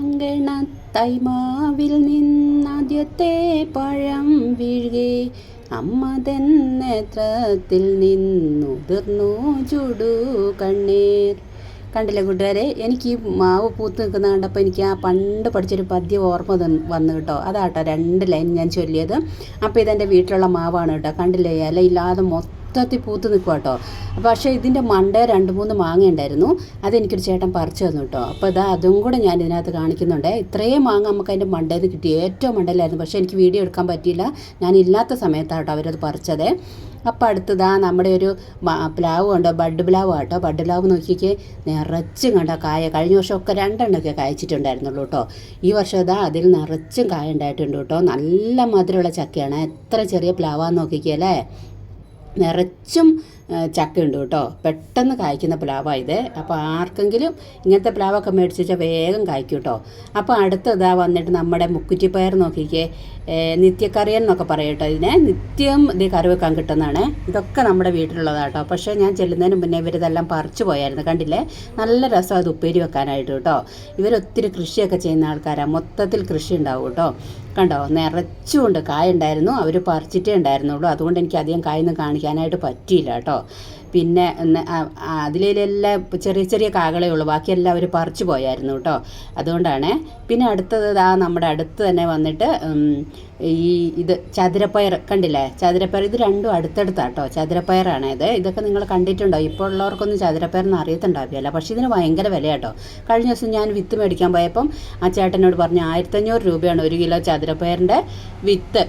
അങ്കണ തൈമാവിൽ നിന്നാദ്യത്തെ പഴം വീഴുകെ. അമ്മ തൻ നേത്രത്തിൽ നിന്നുതിർന്നു ചുടു കണ്ണീർ. കണ്ടില്ലേ കൂട്ടുകാരെ എനിക്ക് ഈ മാവ് പൂത്ത് നിൽക്കുന്ന കണ്ടപ്പോൾ എനിക്ക് ആ പണ്ട് പഠിച്ചൊരു പദ്യം ഓർമ്മ വന്നു കേട്ടോ. അതാട്ടോ രണ്ട് ലൈൻ ഞാൻ ചൊല്ലിയത്. അപ്പോൾ ഇതെന്റെ വീട്ടിലുള്ള മാവാണ് കേട്ടോ. കണ്ടില്ലേ ഇലയില്ലാതെ മൊത്തത്തിൽ പൂത്ത് നിൽക്കുക കേട്ടോ പക്ഷേ ഇതിന്റെ മണ്ട രണ്ട് മൂന്ന് മാങ്ങ ഉണ്ടായിരുന്നു. അതെനിക്കൊരു ചേട്ടൻ പറിച്ചു തന്നു കേട്ടോ അപ്പോൾ ഇതാ അതും കൂടെ ഞാൻ ഇതിനകത്ത് കാണിക്കുന്നുണ്ട്. ഇത്രയും മാങ്ങ നമുക്ക് അതിന്റെ മണ്ടയിൽ നിന്ന് കിട്ടി ഏറ്റവും മണ്ടയിലായിരുന്നു പക്ഷേ എനിക്ക് വീഡിയോ എടുക്കാൻ പറ്റിയില്ല. ഞാൻ ഇല്ലാത്ത സമയത്താണ് കേട്ടോ അവരത് പറിച്ചത്. അപ്പോൾ അടുത്തതാ നമ്മുടെ ഒരു പ്ലാവ് ഉണ്ട് ബഡ് പ്ലാവ് കേട്ടോ ബഡ് പ്ലാവ് നോക്കിക്കേ. നിറച്ചും കണ്ടോ കായ. കഴിഞ്ഞ വർഷമൊക്കെ രണ്ടെണ്ണമൊക്കെ കായ്ച്ചിട്ടുണ്ടായിരുന്നുള്ളൂ കേട്ടോ ഈ വർഷം ഇതാ അതിൽ നിറച്ചും കായ ഉണ്ടായിട്ടുണ്ട് കേട്ടോ നല്ല മധുരമുള്ള ചക്കയാണ്. എത്ര ചെറിയ പ്ലാവാന്ന് നോക്കിക്കേ അല്ലേ? നിറച്ചും ചക്കയുണ്ട് കേട്ടോ. പെട്ടെന്ന് കായ്ക്കുന്ന പ്ലാവാണ് ഇത്. അപ്പോൾ ആർക്കെങ്കിലും ഇങ്ങനത്തെ പ്ലാവൊക്കെ മേടിച്ച് വെച്ചാൽ വേഗം കായ്ക്കും കേട്ടോ. അപ്പോൾ അടുത്തതാ വന്നിട്ട് നമ്മുടെ മുക്കുറ്റിപ്പയർ നോക്കിക്കേ. നിത്യക്കറിയൻ എന്നൊക്കെ പറയട്ടോ ഇതിനെ. നിത്യം ഇത് കറി വെക്കാൻ കിട്ടുന്നതാണ്. ഇതൊക്കെ നമ്മുടെ വീട്ടിലുള്ളതാട്ടോ പക്ഷേ ഞാൻ ചെല്ലുന്നതിന് മുന്നേ ഇവരിതെല്ലാം പറിച്ചു പോയായിരുന്നു. കണ്ടില്ലേ? നല്ല രസം അത് ഉപ്പേരി വെക്കാനായിട്ട് കേട്ടോ. ഇവരൊത്തിരി കൃഷിയൊക്കെ ചെയ്യുന്ന ആൾക്കാരാണ് മൊത്തത്തിൽ കൃഷി ഉണ്ടാവും കേട്ടോ. കണ്ടോ? നിറച്ചുകൊണ്ട് കായ ഉണ്ടായിരുന്നു. അവർ പറിച്ചിട്ടേ ഉണ്ടായിരുന്നുള്ളൂ. അതുകൊണ്ട് എനിക്ക് അധികം കായൊന്നും കാണിക്കാനായിട്ട് പറ്റിയില്ല കേട്ടോ. പിന്നെ അതിലെല്ലാം ചെറിയ ചെറിയ കാകളേ ഉള്ളൂ. ബാക്കിയെല്ലാം അവർ പറിച്ചു പോയായിരുന്നു കേട്ടോ. അതുകൊണ്ടാണ്. പിന്നെ അടുത്തത് ആ നമ്മുടെ അടുത്ത് തന്നെ വന്നിട്ട് ഈ ഇത് ചതുരപ്പയർ കണ്ടില്ലേ? ചതുരപ്പയർ ഇത് രണ്ടും അടുത്തടുത്താണ് കേട്ടോ ചതുരപ്പയറാണ് ഇത്. ഇതൊക്കെ നിങ്ങൾ കണ്ടിട്ടുണ്ടോ? ഇപ്പോൾ ഉള്ളവർക്കൊന്നും ചതുരപ്പയറെന്ന് അറിയത്തുണ്ടാവില്ല പക്ഷേ ഇതിന് ഭയങ്കര വില കേട്ടോ കഴിഞ്ഞ ദിവസം ഞാൻ വിത്ത് മേടിക്കാൻ പോയപ്പം ആ ചേട്ടനോട് പറഞ്ഞു ആയിരത്തഞ്ഞൂറ് രൂപയാണ് ഒരു കിലോ ചതുരപ്പയറിന്റെ വിത്ത്.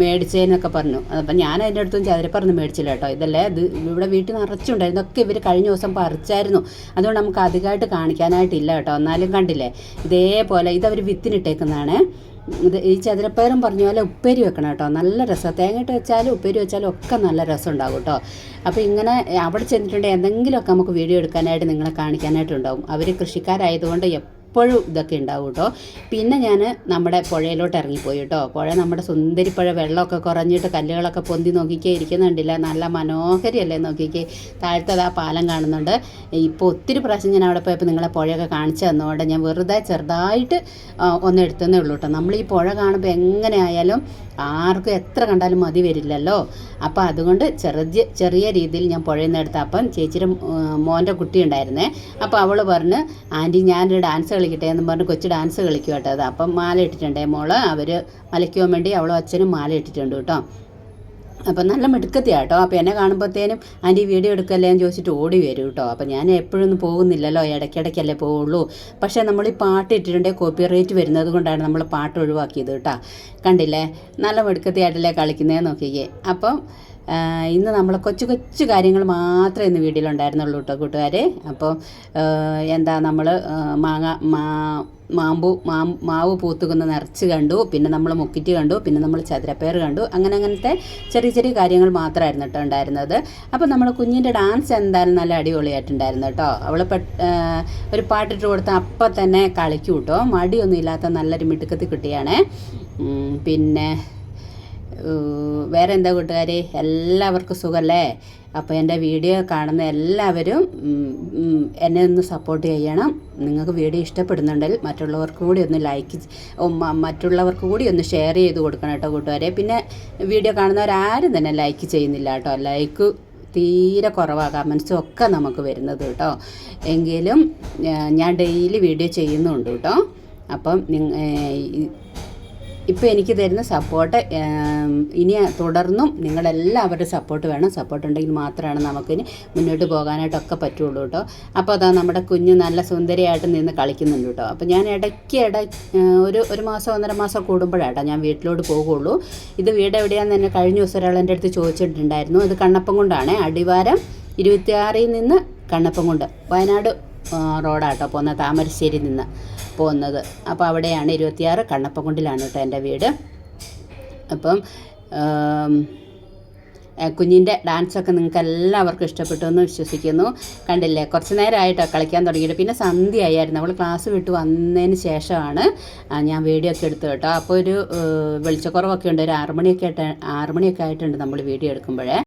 മേടിച്ചതെന്നൊക്കെ പറഞ്ഞു. അപ്പം ഞാൻ അതിന്റെ അടുത്തും ചതുരപ്പറന്ന് മേടിച്ചില്ല കേട്ടോ. ഇതല്ലേ ഇത് ഇവിടെ വീട്ടിൽ നിറച്ചുണ്ടായിരുന്നു. ഇതൊക്കെ ഇവർ കഴിഞ്ഞ ദിവസം പറിച്ചായിരുന്നു. അതുകൊണ്ട് നമുക്ക് അധികമായിട്ട് കാണിക്കാനായിട്ടില്ല കേട്ടോ. എന്നാലും കണ്ടില്ലേ ഇതേപോലെ ഇതവർ വിത്തിനിട്ടേക്കുന്നതാണ് ഇത് ഈ ചതുരപ്പയറും പറഞ്ഞ പോലെ ഉപ്പേരി വെക്കണം കേട്ടോ. നല്ല രസം. തേങ്ങയിട്ട് വെച്ചാലും ഉപ്പേരി വെച്ചാലും ഒക്കെ നല്ല രസം ഉണ്ടാകും കേട്ടോ. അപ്പോൾ ഇങ്ങനെ അവിടെ ചെന്നിട്ടുണ്ടെങ്കിൽ എന്തെങ്കിലുമൊക്കെ നമുക്ക് വീഡിയോ എടുക്കാനായിട്ട് നിങ്ങളെ കാണിക്കാനായിട്ടുണ്ടാവും. അവർ കൃഷിക്കാരായതുകൊണ്ട് എപ്പോഴും ഇതൊക്കെ ഉണ്ടാവും കേട്ടോ പിന്നെ ഞാൻ നമ്മുടെ പുഴയിലോട്ട് ഇറങ്ങിപ്പോയി കേട്ടോ പുഴ നമ്മുടെ സുന്ദരിപ്പുഴ വെള്ളമൊക്കെ കുറഞ്ഞിട്ട് കല്ലുകളൊക്കെ പൊന്തി നോക്കിക്കേ ഇരിക്കുന്നുണ്ടില്ല. നല്ല മനോഹരിയല്ലേ നോക്കിക്കേ. താഴത്തത് ആ പാലം കാണുന്നുണ്ട്. ഇപ്പോൾ ഒത്തിരി പ്രാവശ്യം ഞാൻ അവിടെ പോയപ്പോൾ നിങ്ങളെ പുഴയൊക്കെ കാണിച്ചു തന്നതുകൊണ്ട് ഞാൻ വെറുതെ ചെറുതായിട്ട് ഒന്ന് എടുത്തതേ ഉള്ളൂ കേട്ടോ നമ്മൾ ഈ പുഴ കാണുമ്പോൾ എങ്ങനെയായാലും ആർക്കും എത്ര കണ്ടാലും മതി വരില്ലല്ലോ. അപ്പോൾ അതുകൊണ്ട് ചെറിയ ചെറിയ രീതിയിൽ ഞാൻ പുഴയിൽ നിന്ന് എടുത്ത അപ്പം ചേച്ചിയുടെ മോന്റെ കുട്ടി ഉണ്ടായിരുന്നേ. അപ്പോൾ അവൾ പറഞ്ഞ് ആന്റി ഞാനൊരു ഡാൻസ് കളിക്കട്ടെ എന്ന് പറഞ്ഞ് കൊച്ചു ഡാൻസ് കളിക്കും കേട്ടോ. അത് അപ്പം മാല ഇട്ടിട്ടുണ്ടേ മോൾ. അവർ മലയ്ക്കുവാൻ വേണ്ടി അവളും അച്ഛനും മാല ഇട്ടിട്ടുണ്ട് കേട്ടോ. അപ്പം നല്ല മിടുക്കത്തിയാണ് കേട്ടോ അപ്പം എന്നെ കാണുമ്പോഴത്തേനും ആന്റി വീഡിയോ എടുക്കല്ലേ? എന്ന് ചോദിച്ചിട്ട് ഓടി വരും കേട്ടോ. അപ്പം ഞാൻ എപ്പോഴൊന്നും പോകുന്നില്ലല്ലോ. ഇടയ്ക്കിടയ്ക്കല്ലേ പോവുള്ളൂ. പക്ഷേ നമ്മൾ ഈ പാട്ട് ഇട്ടിട്ടുണ്ടെങ്കിൽ കോപ്പി റേറ്റ് വരുന്നത് കൊണ്ടാണ് നമ്മൾ പാട്ട് ഒഴിവാക്കിയത് കേട്ടോ. കണ്ടില്ലേ? നല്ല മിടുക്കത്തിയായിട്ടല്ലേ കളിക്കുന്നതെന്ന് നോക്കിക്കേ. അപ്പം ഇന്ന് നമ്മൾ കൊച്ചു കൊച്ചു കാര്യങ്ങൾ മാത്രമേ ഇന്ന് വീട്ടിലുണ്ടായിരുന്നുള്ളൂ കേട്ടോ കൂട്ടുകാരെ. അപ്പോൾ എന്താ നമ്മൾ മാങ്ങ മാ മാമ്പു മാ മാവ് പൂത്തുക്കുന്ന നിറച്ച് കണ്ടു. പിന്നെ നമ്മൾ മുക്കിറ്റ് കണ്ടു. പിന്നെ നമ്മൾ ചതുരപ്പയർ കണ്ടു. അങ്ങനെ അങ്ങനത്തെ ചെറിയ ചെറിയ കാര്യങ്ങൾ മാത്രമായിരുന്നു കേട്ടോ ഉണ്ടായിരുന്നത്. അപ്പോൾ നമ്മുടെ കുഞ്ഞിന്റെ ഡാൻസ് എന്തായാലും നല്ല അടിപൊളിയായിട്ടുണ്ടായിരുന്നു കേട്ടോ അവൾ ഒരു പാട്ടിട്ട് കൊടുത്ത അപ്പം തന്നെ കളിക്കും കേട്ടോ മടിയൊന്നും ഇല്ലാത്ത നല്ലൊരു മിടുക്കത്തി കിട്ടിയാണ്. പിന്നെ വേറെ എന്താ കൂട്ടുകാരെ? എല്ലാവർക്കും സുഖമല്ലേ അപ്പോൾ എന്റെ വീഡിയോ കാണുന്ന എല്ലാവരും എന്നെ ഒന്ന് സപ്പോർട്ട് ചെയ്യണം. നിങ്ങൾക്ക് വീഡിയോ ഇഷ്ടപ്പെടുന്നുണ്ടെങ്കിൽ മറ്റുള്ളവർക്ക് കൂടി ഒന്ന് ലൈക്ക് മറ്റുള്ളവർക്ക് കൂടി ഒന്ന് ഷെയർ ചെയ്ത് കൊടുക്കണം കേട്ടോ കൂട്ടുകാരെ. പിന്നെ വീഡിയോ കാണുന്നവരാരും തന്നെ ലൈക്ക് ചെയ്യുന്നില്ല കേട്ടോ. ലൈക്ക് തീരെ കുറവാണ് കമൻസും ഒക്കെ നമുക്ക് വരുന്നത് കേട്ടോ. എങ്കിലും ഞാൻ ഡെയിലി വീഡിയോ ചെയ്യുന്നുണ്ട് കേട്ടോ. അപ്പം ഇപ്പോൾ എനിക്ക് തരുന്ന സപ്പോർട്ട് ഇനി തുടർന്നും നിങ്ങളെല്ലാവരുടെ സപ്പോർട്ട് വേണം. സപ്പോർട്ട് ഉണ്ടെങ്കിൽ മാത്രമാണ് നമുക്കിനി മുന്നോട്ട് പോകാനായിട്ടൊക്കെ പറ്റുള്ളൂ കേട്ടോ അപ്പോൾ അതാ നമ്മുടെ കുഞ്ഞ് നല്ല സുന്ദരിയായിട്ട് നിന്ന് കളിക്കുന്നുണ്ട് കേട്ടോ അപ്പോൾ ഞാൻ ഇടയ്ക്ക് ഇട ഒരു ഒരു മാസം ഒന്നര മാസം കൂടുമ്പോഴാട്ടോ ഞാൻ വീട്ടിലോട്ട് പോകുള്ളൂ. ഇത് വീട് എവിടെയാണെന്ന് തന്നെ കഴിഞ്ഞ ദിവസം ഒരാൾ എന്റെ അടുത്ത് ചോദിച്ചിട്ടുണ്ടായിരുന്നു. ഇത് കണ്ണപ്പം കൊണ്ടാണ് അടിവാരം ഇരുപത്തിയാറിൽ നിന്ന് കണ്ണപ്പം കൊണ്ട് വയനാട് റോഡാട്ടോ പോകുന്ന താമരശ്ശേരി നിന്ന്. പോകുന്നത്. അപ്പോൾ അവിടെയാണ് ഇരുപത്തിയാറ് കണ്ണപ്പംകുണ്ടിലാണ് കേട്ടോ എന്റെ വീട്. അപ്പം കുഞ്ഞിന്റെ ഡാൻസൊക്കെ നിങ്ങൾക്ക് എല്ലാവർക്കും ഇഷ്ടപ്പെട്ടു എന്ന് വിശ്വസിക്കുന്നു. കണ്ടില്ലേ കുറച്ച് നേരമായിട്ടാണ് കളിക്കാൻ തുടങ്ങിയിട്ട്. പിന്നെ സന്ധ്യ ആയിരുന്നു അവൾ ക്ലാസ് വിട്ട് വന്നതിന് ശേഷമാണ് ഞാൻ വീഡിയോ ഒക്കെ എടുത്തു കേട്ടോ. അപ്പോൾ ഒരു വെളിച്ചക്കുറവൊക്കെ ഉണ്ട്. ഒരു ആറുമണിയൊക്കെ ആയിട്ട് ആറുമണിയൊക്കെ ആയിട്ടുണ്ട് നമ്മൾ വീഡിയോ എടുക്കുമ്പോഴേ.